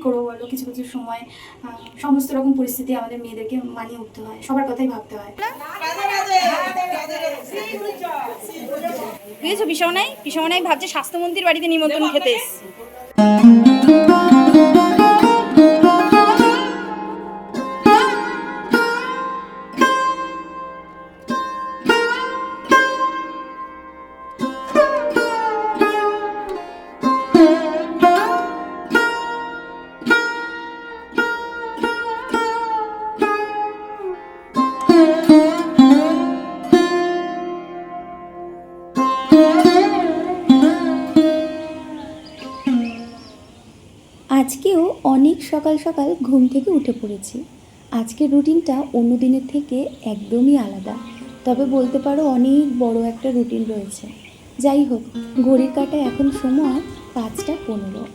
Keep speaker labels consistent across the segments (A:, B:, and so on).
A: করব বলো কিছু কিছু সময় সমস্ত রকম পরিস্থিতি আমাদের মেয়েদেরকে মানিয়ে উঠতে হয়, সবার কথাই ভাবতে হয়।
B: বুঝেছ পিসাও নাই ভাবছে স্বাস্থ্যমন্ত্রীর বাড়িতে নিমন্ত্রণ খেতে
C: সকাল সকাল ঘুম থেকে উঠে পড়েছি। আজকের রুটিনটা অন্য দিনের থেকে একদমই আলাদা। তবে বলতে পারো অনেক বড় একটা রুটিন রয়েছে। যাই হোক, ঘড়ির কাটায় এখন সময় পাঁচটা পনেরো।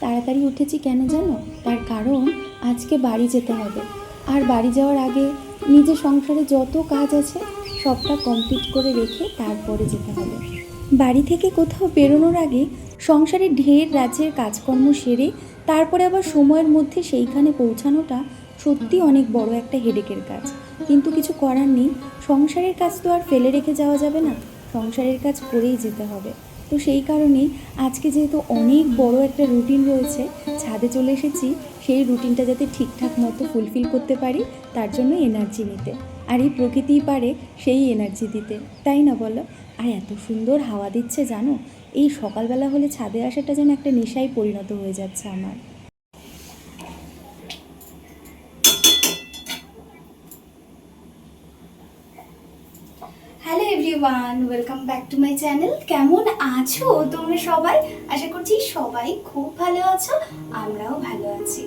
C: তাড়াতাড়ি উঠেছি কেন জানো? তার কারণ আজকে বাড়ি যেতে হবে। আর বাড়ি যাওয়ার আগে নিজের সংসারে যত কাজ আছে, সবটা কমপ্লিট করে রেখে তারপরে যেতে হবে। বাড়ি থেকে কোথাও বেরোনোর আগে সংসারে ঢের রাজ্যের কাজকর্ম সেরে তারপরে আবার সময়ের মধ্যে সেইখানে পৌঁছানোটা সত্যি অনেক বড় একটা হেডেকের কাজ। কিন্তু কিছু করার নেই, সংসারের কাজ তো আর ফেলে রেখে যাওয়া যাবে না, সংসারের কাজ করেই যেতে হবে। তো সেই কারণেই আজকে যেহেতু অনেক বড় একটা রুটিন রয়েছে, ছাদে চলে এসেছি, সেই রুটিনটা যাতে ঠিকঠাক মতো ফুলফিল করতে পারি, তার জন্য এনার্জি নিতে। আর এই প্রকৃতিই পারে সেই এনার্জি দিতে, তাই না বলো? আর এত সুন্দর হাওয়া দিচ্ছে, জানো? এই সকালবেলা হলে ছাদে আসাটা যেন একটা নেশায় পরিণত হয়ে যাচ্ছে আমার।
A: Hello everyone welcome back to my channel কেমন আছো তোমরা সবাই? আশা করছি সবাই খুব ভালো আছো, আমরাও ভালো আছি।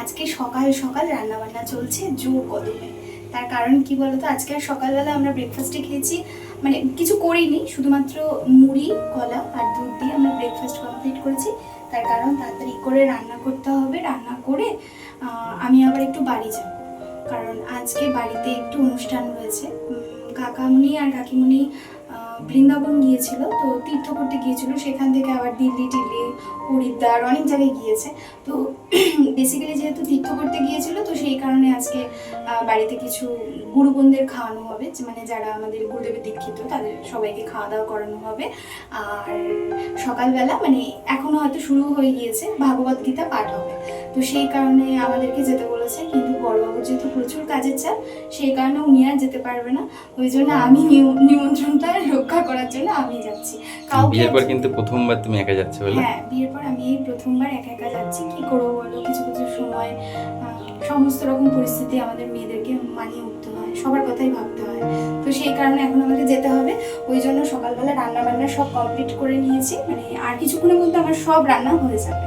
A: আজকে সকাল সকাল রান্না বান্না চলছে জোর কদমে। তার কারণ কি বলতো? আজকে আর সকালবেলা আমরা ব্রেকফাস্টে খেয়েছি। মানে কিছু করিনি, শুধুমাত্র মুড়ি, কলা আর দুধ দিয়ে আমরা ব্রেকফাস্ট কমপ্লিট করেছি। তার কারণ তাড়াতাড়ি করে রান্না করতে হবে। রান্না করে আমি আবার একটু বাড়ি যাব। কারণ আজকে বাড়িতে একটু অনুষ্ঠান রয়েছে। কাকামুনি আর কাকিমুনি বৃন্দাবন গিয়েছিল, তো তীর্থ করতে গিয়েছিল। সেখান থেকে আবার দিল্লি, টিল্লি, হরিদ্বার অনেক জায়গায় গিয়েছে। তো বেসিক্যালি যেহেতু তীর্থ করতে গিয়েছিল, তো সেই কারণে আজকে বাড়িতে কিছু গুরুবনদের খাওয়ানো হবে। মানে যারা আমাদের গুরুদেবের দীক্ষিত, তাদের সবাইকে খাওয়া দাওয়া করানো হবে। আর সকালবেলা মানে এখনও হয়তো শুরু হয়ে গিয়েছে, ভাগবত গীতা পাঠ হবে। তো সেই কারণে আমাদেরকে যেতে বলেছে কিন্তু বড়বাবুর যেহেতু প্রচুর কাজের চাপ সেই কারণে উনি আর যেতে পারবে না। ওই জন্য আমি নিমন্ত্রণটা রক্ষা করার জন্য আমি যাচ্ছি।
D: বিয়ের পর কিন্তু প্রথমবার তুমি একা যাচ্ছ বলে।
A: হ্যাঁ বিয়ের পর আমি এই প্রথমবার একা একা যাচ্ছি। কি করব বলো? কিছু কিছু সময় সমস্ত রকম পরিস্থিতি আমাদের মেয়েদেরকে মানিয়ে উঠতে হয় সবার কথাই ভাবতে হয়। তো সেই কারণে এখন আমাকে যেতে হবে। ওই জন্য সকালবেলা রান্না বান্না সব কমপ্লিট করে নিয়েছি। মানে আর কিছুক্ষণের মধ্যে আমার সব রান্না হয়ে যাবে।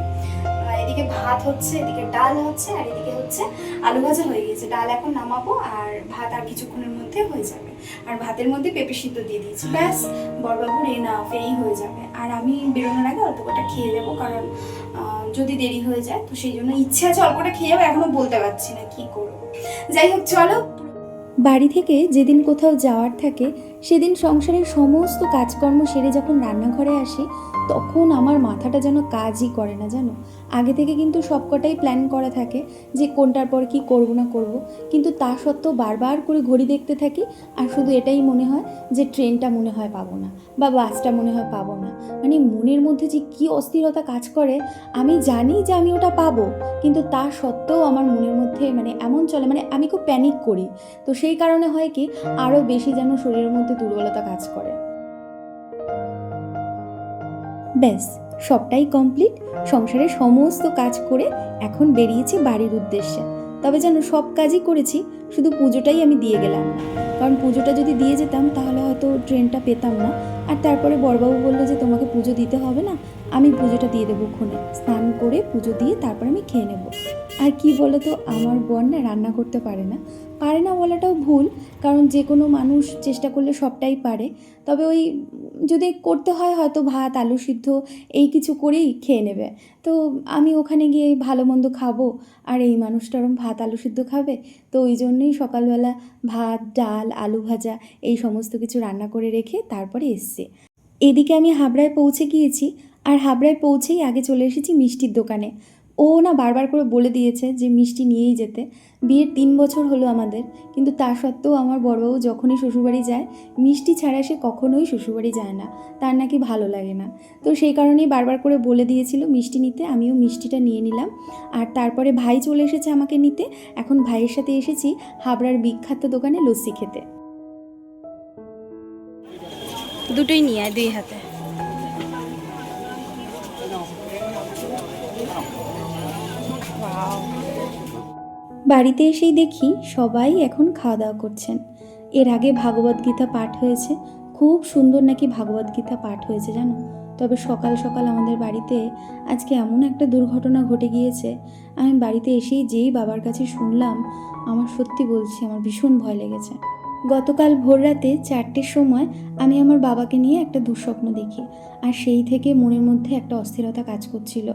A: এদিকে ভাত হচ্ছে এদিকে ডাল হচ্ছে আর এদিকে হচ্ছে আলু ভাজা হয়ে গেছে। ডাল এখন নামাবো আর ভাত আর কিছুক্ষণের মধ্যে হয়ে যাবে। আর ভাতের মধ্যে পেঁপে সিদ্ধ দিয়ে দিয়েছি। ব্যাস বড়বাবুর এনাফ এই হয়ে যাবে। আর আমি বেরোনোর আগে অল্প কটা খেয়ে যাব কারণ যদি দেরি হয়ে যায় তো সেই জন্য ইচ্ছে আছে অল্প কটা খেয়ে যাব এখনও বলতে পারছি না কি করব। যাই হোক চলো।
C: বাড়ি থেকে যেদিন কোথাও যাওয়ার থাকে সেদিন সংসারের সমস্ত কাজকর্ম সেরে যখন রান্নাঘরে আসি তখন আমার মাথাটা যেন কাজই করে না জানো? আগে থেকে কিন্তু সবকটাই প্ল্যান করা থাকে যে কোনটার পর কি করব না করব। কিন্তু তা সত্ত্বেও বারবার করে ঘড়ি দেখতে থাকি আর শুধু এটাই মনে হয় যে ট্রেনটা মনে হয় পাবো না বা বাসটা মনে হয় পাবো না। মানে মনের মধ্যে যে কি অস্থিরতা কাজ করে, আমি জানি যে আমি ওটা পাবো, কিন্তু তা সত্ত্বেও আমার মনের মধ্যে মানে এমন চলে মানে আমি খুব প্যানিক করি। তো সেই কারণে হয় কি আরও বেশি যেন শরীরের মধ্যে দুর্বলতা কাজ করে। ব্যাস। সবটাই কমপ্লিট সংসারে সমস্ত কাজ করে এখন বেরিয়েছি বাড়ির উদ্দেশ্যে। তবে যেন সব কাজই করেছি, শুধু পুজোটাই আমি দিয়ে গেলাম না। কারণ পুজোটা যদি দিয়ে যেতাম, তাহলে হয়তো ট্রেনটা পেতাম না। আর তারপরে বড়বাবু বলল যে, তোমাকে পুজো দিতে হবে না? আমি পুজোটা দিয়ে দেবো ক্ষণে স্নান করে পুজো দিয়ে তারপর আমি খেয়ে নেব। আর কি বলো তো আমার বোন না রান্না করতে পারে না। পারে না বলাটাও ভুল, কারণ যে কোনো মানুষ চেষ্টা করলে সবটাই পারে। তবে ওই যদি করতে হয় হয়তো ভাত, আলু সিদ্ধ, এই কিছু করেই খেয়ে নেবে। তো আমি ওখানে গিয়ে ভালো মন্দ খাব, আর এই মানুষটা ওরম ভাত, আলু সিদ্ধ খাবে? তো ওই জন্যই সকালবেলা ভাত, ডাল, আলু ভাজা, এই সমস্ত কিছু রান্না করে রেখে তারপরে এসছে। এদিকে আমি হাবড়ায় পৌঁছে গিয়েছি, আর হাবড়ায় পৌঁছেই আগে চলে এসেছি মিষ্টির দোকানে। ও না বারবার করে বলে দিয়েছে যে মিষ্টি নিয়েই যেতে। বিয়ের তিন বছর হলো আমাদের, কিন্তু তা সত্ত্বেও আমার বড়বাবু যখনই শ্বশুরবাড়ি যায়, মিষ্টি ছাড়া সে কখনোই শ্বশুরবাড়ি যায় না। তার নাকি ভালো লাগে না। তো সেই কারণেই বারবার করে বলে দিয়েছিল মিষ্টি নিতে, আমিও মিষ্টিটা নিয়ে নিলাম। আর তারপরে ভাই চলে এসেছে আমাকে নিতে। এখন ভাইয়ের সাথে এসেছি হাবড়ার বিখ্যাত দোকানে লস্যি খেতে।
B: দুটোই নিয়ে দুই হাতে।
C: বাড়িতে এসেই দেখি সবাই এখন খাওয়া দাওয়া করছেন। এর আগে ভাগবত গীতা পাঠ হয়েছে। খুব সুন্দর নাকি ভাগবত গীতা পাঠ হয়েছে জানো? তবে সকাল সকাল আমাদের বাড়িতে আজকে এমন একটা দুর্ঘটনা ঘটে গিয়েছে। আমি বাড়িতে এসেই যেই বাবার কাছে শুনলাম, আমার সত্যি বলছি, আমার ভীষণ ভয় লেগেছে। গতকাল ভোর রাতে চারটের সময় আমি আমার বাবাকে নিয়ে একটা দুঃস্বপ্ন দেখি, আর সেই থেকে মনের মধ্যে একটা অস্থিরতা কাজ করছিল।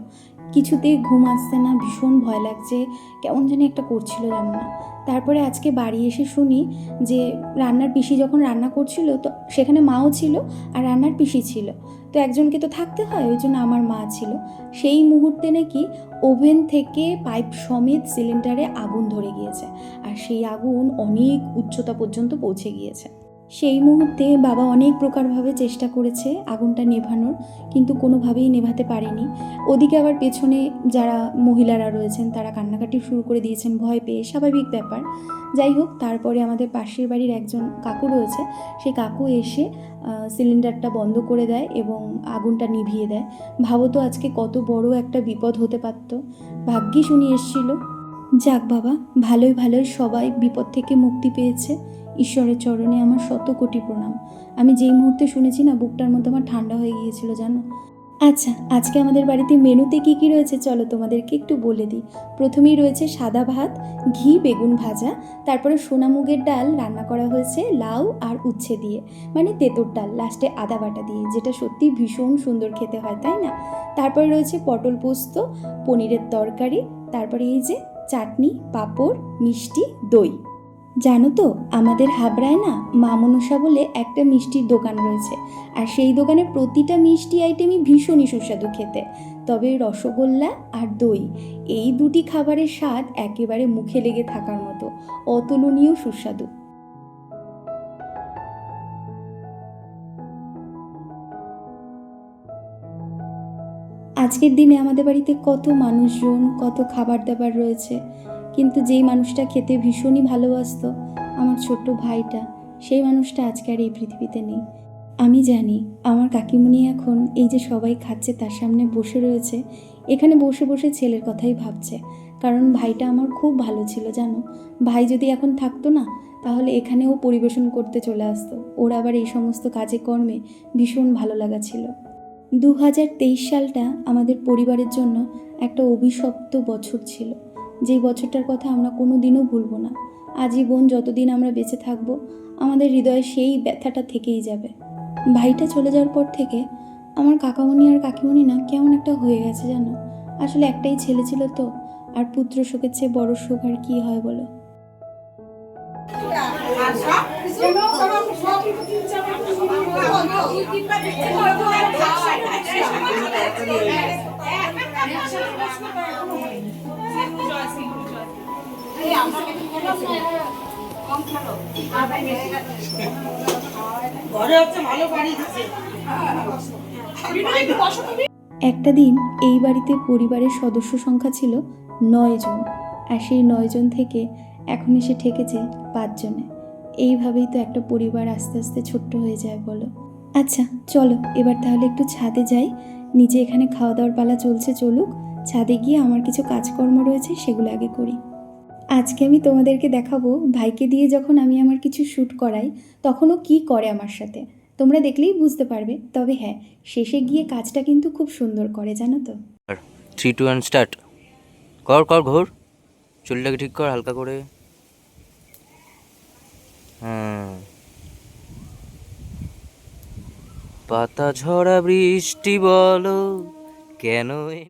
C: কিছুতেই ঘুম আসছে না, ভীষণ ভয় লাগছে, কেমন জানি একটা করছিল জানো না। তারপরে আজকে বাড়ি এসে শুনি যে রান্নার পিসি যখন রান্না করছিল তো সেখানে মাও ছিল আর রান্নার পিসি ছিল। তো একজনকে তো থাকতে হয়, ওই জন্য আমার মা ছিল। সেই মুহূর্তে নাকি ওভেন থেকে পাইপ সমেত সিলিন্ডারে আগুন ধরে গিয়েছে। আর সেই আগুন অনেক উচ্চতা পর্যন্ত পৌঁছে গিয়েছে। সেই মুহূর্তে বাবা অনেক প্রকারভাবে চেষ্টা করেছে আগুনটা নেভানোর, কিন্তু কোনোভাবেই নেভাতে পারেনি। ওদিকে আবার পেছনে যারা মহিলারা রয়েছেন, তারা কান্নাকাটি শুরু করে দিয়েছেন, ভয় পেয়ে, স্বাভাবিক ব্যাপার। যাই হোক, তারপরে আমাদের পাশের বাড়ির একজন কাকু রয়েছে, সেই কাকু এসে সিলিন্ডারটা বন্ধ করে দেয় এবং আগুনটা নিভিয়ে দেয়। ভাবো তো আজকে কত বড় একটা বিপদ হতে পারত। ভাগ্যি উনি এসেছিল। যাক বাবা, ভালোই ভালোই সবাই বিপদ থেকে মুক্তি পেয়েছে। ঈশ্বরের চরণে আমার শত কোটি প্রণাম। আমি যেই মুহূর্তে শুনেছি না বুকটার মধ্যে আমার ঠান্ডা হয়ে গিয়েছিল, জানো? আচ্ছা আজকে আমাদের বাড়িতে মেনুতে কি কি রয়েছে চলো তোমাদেরকে একটু বলে দিই। প্রথমেই রয়েছে সাদা ভাত, ঘি, বেগুন ভাজা, তারপরে সোনা মুগের ডাল, রান্না করা হয়েছে লাউ আর উচ্ছে দিয়ে মানে তেঁতুর ডাল, লাস্টে আদা বাটা দিয়ে, যেটা সত্যি ভীষণ সুন্দর খেতে হয়, তাই না? তারপরে রয়েছে পটল পোস্ত, পনিরের তরকারি, তারপরে এই যে চাটনি, পাঁপড়, মিষ্টি, দই। জানো তো, আমাদের হাবড়ায় না মা মনসা বলে একটা মিষ্টির দোকান রয়েছে। আর সেই দোকানে প্রতিটা মিষ্টি আইটেমই ভীষণই সুস্বাদু খেতে। তবে রসগোল্লা আর দই, এই দুটি খাবারের স্বাদ একেবারে মুখে লেগে থাকার মতো, অতুলনীয় সুস্বাদু। আজকের দিনে আমাদের বাড়িতে কত মানুষজন, কত খাবার দাবার রয়েছে। কিন্তু যেই মানুষটা খেতে ভীষণই ভালোবাসতো, আমার ছোট্ট ভাইটা, সেই মানুষটা আজকে আর এই পৃথিবীতে নেই। আমি জানি, আমার কাকিমুনি এখন এই যে সবাই খাচ্ছে তার সামনে বসে রয়েছে, এখানে বসে বসে ছেলের কথাই ভাবছে। কারণ ভাইটা আমার খুব ভালো ছিল, জানো? ভাই যদি এখন থাকতো না, তাহলে এখানেও পরিবেশন করতে চলে আসতো। ওর আবার এই সমস্ত কাজে কর্মে ভীষণ ভালো লাগা ছিল। দু হাজার তেইশ সালটা আমাদের পরিবারের জন্য একটা অভিশপ্ত বছর ছিল। যেই বছরটার কথা আমরা কোনো দিনও ভুলবো না। আজীবন যতদিন আমরা বেঁচে থাকব, আমাদের হৃদয়ে সেই ব্যথাটা থেকেই যাবে। ভাইটা চলে যাওয়ার পর থেকে আমার কাকামণি আর কাকিমণি না কেমন একটা হয়ে গেছে জানো? আসলে একটাই ছেলে ছিল তো, আর পুত্র শোকের চেয়ে বড় শোক আর কি হয় বলো? একটা দিন এই বাড়িতে পরিবারের সদস্য সংখ্যা ছিল নয় জন, আর সেই নয় জন থেকে এখন এসে ঠেকেছে পাঁচজনে এইভাবেই তো একটা পরিবার আস্তে আস্তে ছোট্ট হয়ে যায় বলো। আচ্ছা চলো, এবার তাহলে একটু ছাদে যাই। নিচে এখানে খাওয়া দাওয়ার পালা চলছে চলুক, ছাদে গিয়ে আমার কিছু কাজকর্ম রয়েছে সেগুলো আগে করি। আজকে আমি তোমাদেরকে দেখাবো, ভাইকে দিয়ে যখন আমি আমার কিছু শ্যুট করাই, তখনও কি করে আমার সাথে? তোমরা দেখলেই বুঝতে পারবে। তবে হ্যাঁ শেষে গিয়ে কাজটা কিন্তু খুব সুন্দর করে, জানো তো?
E: থ্রি টু ওয়ান স্টার্ট কর কর, ঘোর। চুলটাকে ঠিক কর, হালকা করে। হ্যাঁ। পাতা ঝরা বৃষ্টি বলো কেন এ-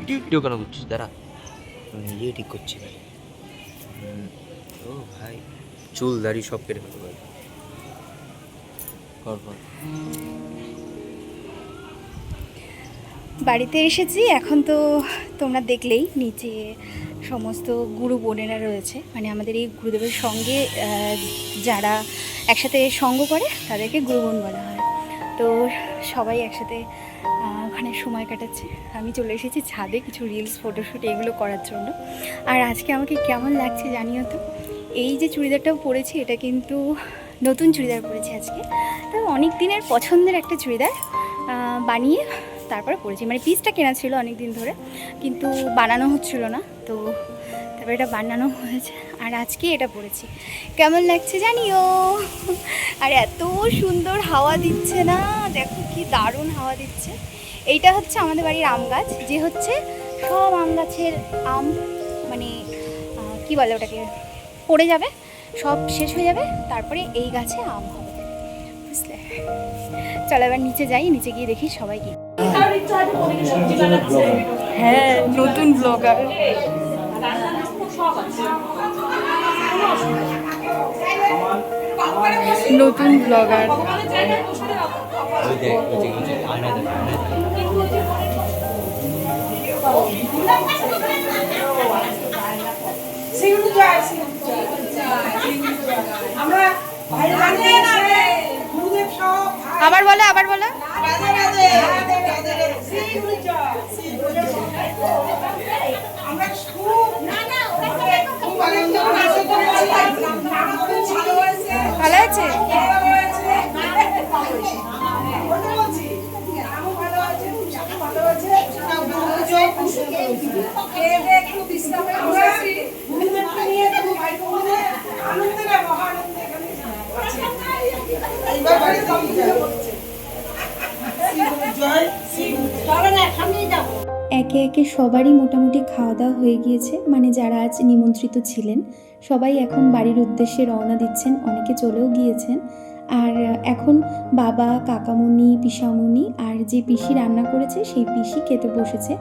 E: ভিডিও কেন করছিস? দাঁড়া। নিজেই ঠিক করছি ভাই ও ভাই। চুল দাড়ি সব কেটে কর কর
B: বাড়িতে এসেছি এখন তো তোমরা দেখলেই নিচে সমস্ত গুরু বোনেরা রয়েছে। মানে আমাদের এই গুরুদেবের সঙ্গে যারা একসাথে সঙ্গ করে তাদেরকে গুরুবোন বলা হয়। তো সবাই একসাথে ওখানে সময় কাটাচ্ছে। আমি চলে এসেছি ছাদে কিছু রিলস ফটোশ্যুট এগুলো করার জন্য। আর আজকে আমাকে কেমন লাগছে জানিও তো? এই যে চুড়িদারটাও পরেছি, এটা কিন্তু নতুন চুড়িদার পরেছি আজকে। তো অনেক দিনের পছন্দের একটা চুড়িদার বানিয়ে তারপরে পরেছি। মানে পিসটা কেনা ছিল অনেক দিন ধরে, কিন্তু বানানো হচ্ছিল না, তো তারপরে এটা বানানো হয়েছে। আর আজকে এটা পরেছি। কেমন লাগছে জানিও? আর এত সুন্দর হাওয়া দিচ্ছে না? দেখো কি দারুণ হাওয়া দিচ্ছে। এইটা হচ্ছে আমাদের বাড়ির আম গাছ, যে হচ্ছে সব আম গাছের আম মানে কি বলে ওটাকে? পড়ে যাবে সব শেষ হয়ে যাবে তারপরে এই গাছে আম হবে। বুঝলে? চলো এবার নিচে যাই নিচে গিয়ে দেখি সবাই কি। হ্যাঁ নতুন ব্লগার নতুন ব্লগার
F: আমরা
B: আবার বলো আবার বলো।
F: আমরা খুব খুব খুব ভালো হয়েছে।
B: ভালো আছে
F: ভালো হয়েছে।
C: একে একে সবারই মোটামুটি খাওয়া দাওয়া হয়ে গিয়েছে। মানে যারা আজ নিমন্ত্রিত ছিলেন, সবাই এখন বাড়ির উদ্দেশ্যে রওনা দিচ্ছেন, অনেকে চলেও গিয়েছেন। আর এখন বাবা কাকামুনি পিসামুনি আর যে পিসি রান্না করেছে, সেই পিসি খেতে বসেছে।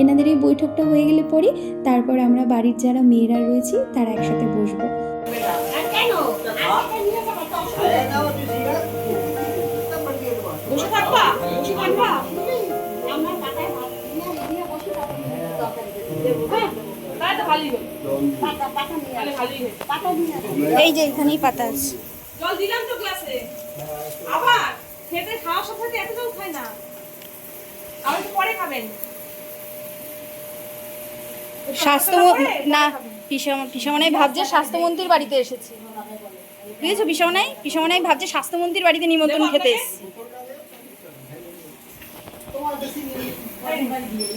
C: এনাদের এই বৈঠকটা হয়ে গেলে পরে তারপর আমরা বাড়ির যারা মেয়েরা রয়েছি, তারা একসাথে বসবো।
F: বসে থাকবা বসে থাকবা।
B: এই যে এখানেই পাতা আছে।
F: জল দিলাম তো গ্লাসে। আবার খেতে খাওয়ার সাথে সাথে এত জল খায় না। আবার একটু পরে খাবেন।
B: স্বাস্থ্য না পিসামা পিসামনাই ভাবছে স্বাস্থ্যমন্ত্রীর বাড়িতে এসেছে। বুঝেছ পিসামনাই? পিসামনাই ভাবছে স্বাস্থ্যমন্ত্রীর বাড়িতে নিমন্ত্রণ খেতে এসেছে
F: আপনার গ্লাসে জল দিই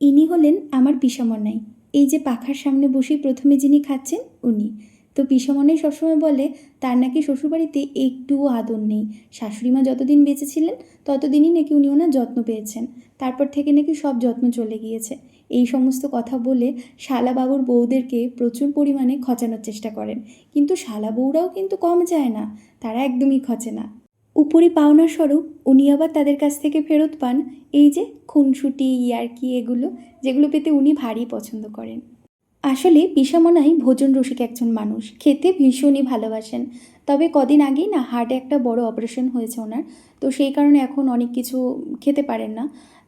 C: ইনি হলেন আমার পিসামনাই এই যে পাখার সামনে বসেই প্রথমে যিনি খাচ্ছেন, উনি। তো পিসামনাই সবসময় বলে, তার নাকি শ্বশুরবাড়িতে একটুও আদর নেই। শাশুড়ি মা যতদিন বেঁচে ছিলেন, ততদিনই নাকি উনি ওনার যত্ন পেয়েছেন। তারপর থেকে নাকি সব যত্ন চলে গিয়েছে। এই সমস্ত কথা বলে শালাবাবুর বউদেরকে প্রচুর পরিমাণে খচানোর চেষ্টা করেন। কিন্তু শালা বউরাও কিন্তু কম যায় না। তারা একদমই খচে না। উপরি পাওনা স্বরূপ উনি আবার তাদের কাছ থেকে ফেরত পান। এই যে খুনসুটি, ইয়ার্কি এগুলো, যেগুলো পেতে উনি ভারী পছন্দ করেন। আসলে পিসামনাই ভোজন রসিক একজন মানুষ। খেতে ভীষণই ভালোবাসেন। তবে কদিন আগেই না হার্টে একটা বড় অপারেশন হয়েছে ওনার। তো সেই কারণে এখন অনেক কিছু খেতে পারেন না।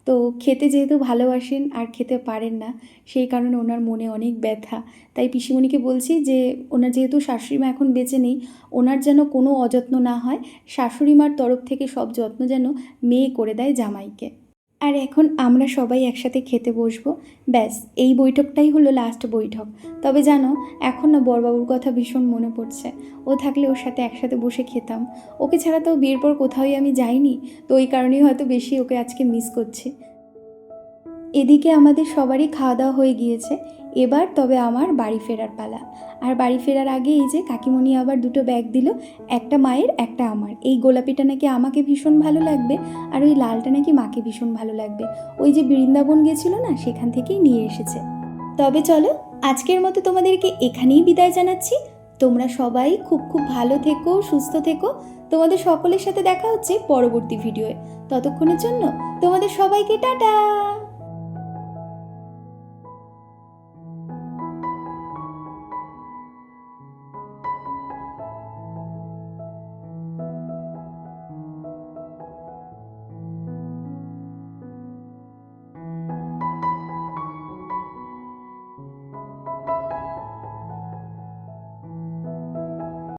C: তো খেতে যেহেতু ভালোবাসেন আর খেতে পারেন না, সেই কারণে ওনার মনে অনেক ব্যথা। তাই পিসিমণিকে বলছি যে, ওনার যেহেতু শাশুড়িমা এখন বেঁচে নেই, ওনার যেন কোনো অযত্ন না হয়, শাশুড়িমার তরফ থেকে সব যত্ন যেন মেয়ে করে দেয় জামাইকে। আর এখন আমরা সবাই একসাথে খেতে বসবো। ব্যাস, এই বৈঠকটাই হলো লাস্ট বৈঠক। তবে জানো, এখন না বড়বাবুর কথা ভীষণ মনে পড়ছে। ও থাকলে ওর সাথে একসাথে বসে খেতাম। ওকে ছাড়া তো বিয়ের পর কোথাওই আমি যাইনি, তো ওই কারণেই হয়তো বেশি ওকে আজকে মিস করছি। এদিকে আমাদের সবারই খাওয়া দাওয়া হয়ে গিয়েছে। এবার তবে আমার বাড়ি ফেরার পালা। আর বাড়ি ফেরার আগে এই যে কাকিমণি আবার দুটো ব্যাগ দিল, একটা মায়ের, একটা আমার। এই গোলাপিটা নাকি আমাকে ভীষণ ভালো লাগবে, আর ওই লালটা নাকি মাকে ভীষণ ভালো লাগবে। ওই যে বৃন্দাবন গেছিল না, সেখান থেকেই নিয়ে এসেছে। তবে চলো, আজকের মতো তোমাদেরকে এখানেই বিদায় জানাচ্ছি। তোমরা সবাই খুব খুব ভালো থেকো, সুস্থ থেকো। তোমাদের সকলের সাথে দেখা হচ্ছে পরবর্তী ভিডিওয়ে ততক্ষণের জন্য তোমাদের সবাইকে টাটা!